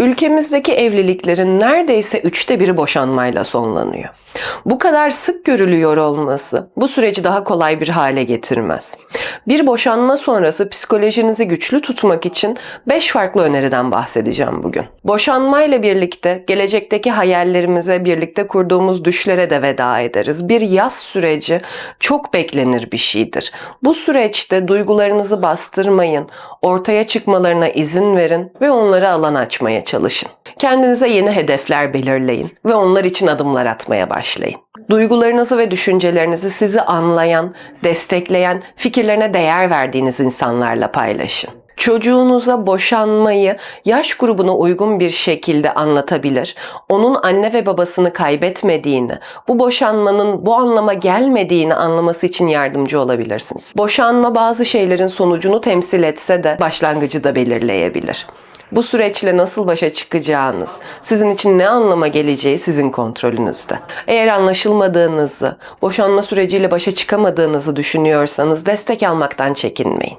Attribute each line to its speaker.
Speaker 1: Ülkemizdeki evliliklerin neredeyse üçte biri boşanmayla sonlanıyor. Bu kadar sık görülüyor olması bu süreci daha kolay bir hale getirmez. Bir boşanma sonrası psikolojinizi güçlü tutmak için 5 farklı öneriden bahsedeceğim bugün. Boşanmayla birlikte gelecekteki hayallerimize, birlikte kurduğumuz düşlere de veda ederiz. Bir yaz süreci çok beklenir bir şeydir. Bu süreçte duygularınızı bastırmayın, ortaya çıkmalarına izin verin ve onları alan açmaya çalışın. Kendinize yeni hedefler belirleyin ve onlar için adımlar atmaya başlayın. Duygularınızı ve düşüncelerinizi sizi anlayan, destekleyen, fikirlerine değer verdiğiniz insanlarla paylaşın. Çocuğunuza boşanmayı yaş grubuna uygun bir şekilde anlatabilir. Onun anne ve babasını kaybetmediğini, bu boşanmanın bu anlama gelmediğini anlaması için yardımcı olabilirsiniz. Boşanma bazı şeylerin sonucunu temsil etse de başlangıcı da belirleyebilir. Bu süreçle nasıl başa çıkacağınız, sizin için ne anlama geleceği sizin kontrolünüzde. Eğer anlaşılmadığınızı, boşanma süreciyle başa çıkamadığınızı düşünüyorsanız destek almaktan çekinmeyin.